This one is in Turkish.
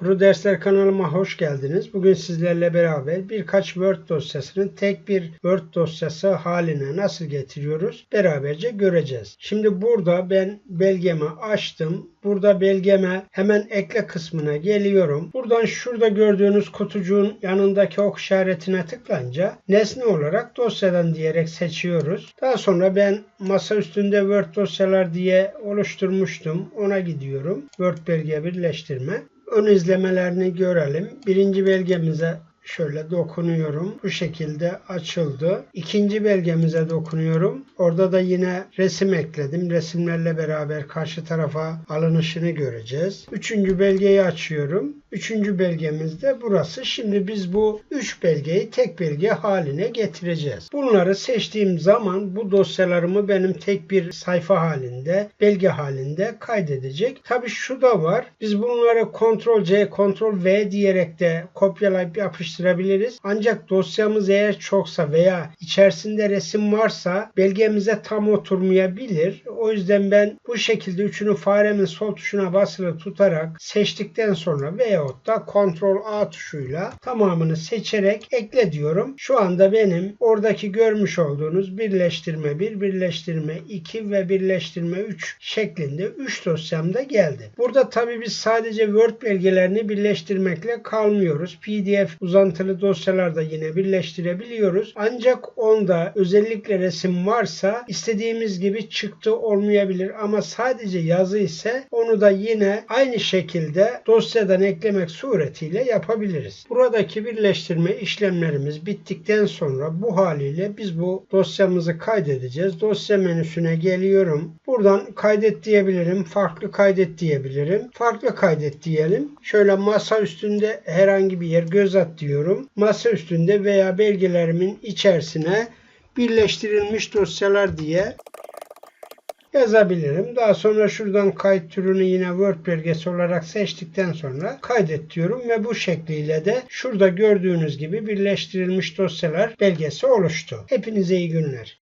Pro Dersler kanalıma hoş geldiniz. Bugün sizlerle beraber birkaç Word dosyasının tek bir Word dosyası haline nasıl getiriyoruz beraberce göreceğiz. Şimdi burada ben belgemi açtım. Burada belgeme hemen ekle kısmına geliyorum. Buradan şurada gördüğünüz kutucuğun yanındaki ok işaretine tıklayınca nesne olarak dosyadan diyerek seçiyoruz. Daha sonra ben masa üstünde Word dosyalar diye oluşturmuştum. Ona gidiyorum. Word belge birleştirme. Ön izlemelerini görelim. Birinci belgemize şöyle dokunuyorum. Bu şekilde açıldı. İkinci belgemize dokunuyorum. Orada da yine resim ekledim. Resimlerle beraber karşı tarafa alınışını göreceğiz. Üçüncü belgeyi açıyorum. Üçüncü belgemiz de burası. Şimdi biz bu üç belgeyi tek belge haline getireceğiz. Bunları seçtiğim zaman bu dosyalarımı benim tek bir sayfa halinde, belge halinde kaydedecek. Tabi şu da var. Biz bunları Ctrl C, Ctrl V diyerek de kopyalayıp yapıştırabiliriz. Ancak dosyamız eğer çoksa veya içerisinde resim varsa belgemize tam oturmayabilir. O yüzden ben bu şekilde üçünü faremin sol tuşuna basılı tutarak seçtikten sonra veyahut da Ctrl A tuşuyla tamamını seçerek ekle diyorum. Şu anda benim oradaki görmüş olduğunuz birleştirme 1, birleştirme 2 ve birleştirme 3 şeklinde 3 dosyamda geldi. Burada tabi biz sadece Word belgelerini birleştirmekle kalmıyoruz. PDF uzantılı dosyalarda yine birleştirebiliyoruz. Ancak onda özellikle resim varsa istediğimiz gibi çıktı olmayabilir ama sadece yazı ise onu da yine aynı şekilde dosyadan eklemek suretiyle yapabiliriz. Buradaki birleştirme işlemlerimiz bittikten sonra bu haliyle biz bu dosyamızı kaydedeceğiz. Dosya menüsüne geliyorum. Buradan kaydet diyebilirim. Farklı kaydet diyebilirim. Farklı kaydet diyelim. Şöyle masa üstünde herhangi bir yer göz at diyorum. Masa üstünde veya belgelerimin içerisine birleştirilmiş dosyalar diye yazabilirim. Daha sonra şuradan kayıt türünü yine Word belgesi olarak seçtikten sonra kaydet diyorum ve bu şekliyle de şurada gördüğünüz gibi birleştirilmiş dosyalar belgesi oluştu. Hepinize iyi günler.